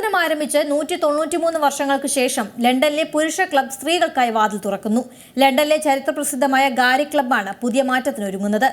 പ്രവർത്തനം ആരംഭിച്ച് നൂറ്റി തൊണ്ണൂറ്റിമൂന്ന് വർഷങ്ങൾക്ക് ശേഷം ലണ്ടനിലെ പുരുഷ ക്ലബ് സ്ത്രീകൾക്കായി വാതിൽ തുറക്കുന്നു. ലണ്ടനിലെ ചരിത്രപ്രസിദ്ധമായ ഗാരി ക്ലബ്ബാണ് പുതിയ മാറ്റത്തിനൊരുങ്ങുന്നത്.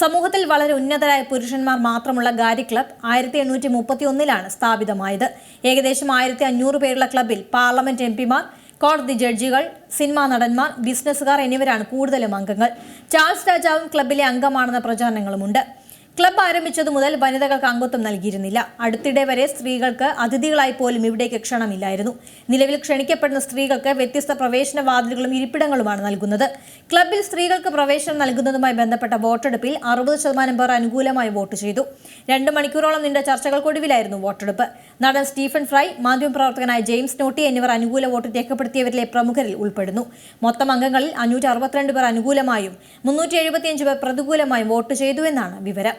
സമൂഹത്തിൽ വളരെ ഉന്നതരായ പുരുഷന്മാർ മാത്രമുള്ള ഗാരി ക്ലബ് ആയിരത്തി എണ്ണൂറ്റി മുപ്പത്തി ഒന്നിലാണ് സ്ഥാപിതമായത്. ഏകദേശം ആയിരത്തി അഞ്ഞൂറ് പേരുള്ള ക്ലബിൽ പാർലമെന്റ് എം പിമാർ കോടതി ജഡ്ജികൾ സിനിമാ നടന്മാർ ബിസിനസ്സുകാർ എന്നിവരാണ് കൂടുതലും അംഗങ്ങൾ. ചാൾസ് രാജാവും ക്ലബിലെ അംഗമാണെന്ന പ്രചാരണങ്ങളുമുണ്ട്. ക്ലബ് ആരംഭിച്ചതു മുതൽ വനിതകൾക്ക് അംഗത്വം നൽകിയിരുന്നില്ല. അടുത്തിടെ വരെ സ്ത്രീകൾക്ക് അതിഥികളായി പോലും ഇവിടേക്ക് ക്ഷണമില്ലായിരുന്നു. നിലവിൽ ക്ഷണിക്കപ്പെടുന്ന സ്ത്രീകൾക്ക് വ്യത്യസ്ത പ്രവേശന വാതിലുകളും ഇരിപ്പിടങ്ങളുമാണ് നൽകുന്നത്. ക്ലബിൽ സ്ത്രീകൾക്ക് പ്രവേശനം നൽകുന്നതുമായി ബന്ധപ്പെട്ട വോട്ടെടുപ്പിൽ അറുപത് ശതമാനം പേർ അനുകൂലമായി വോട്ട് ചെയ്തു. രണ്ട് മണിക്കൂറോളം നീണ്ട ചർച്ചകൾക്കൊടുവിലായിരുന്നു വോട്ടെടുപ്പ്. നടൻ സ്റ്റീഫൻ ഫ്രൈ മാധ്യമപ്രവർത്തകനായ ജെയിംസ് നോട്ടി എന്നിവർ അനുകൂല വോട്ട് രേഖപ്പെടുത്തിയവരിലെ പ്രമുഖരിൽ ഉൾപ്പെടുന്നു. മൊത്തം അംഗങ്ങളിൽ അഞ്ഞൂറ്റി അറുപത്തിരണ്ട് പേർ അനുകൂലമായും മുന്നൂറ്റി എഴുപത്തിയഞ്ച് പേർ പ്രതികൂലമായും വോട്ട് ചെയ്തു എന്നാണ് വിവരം.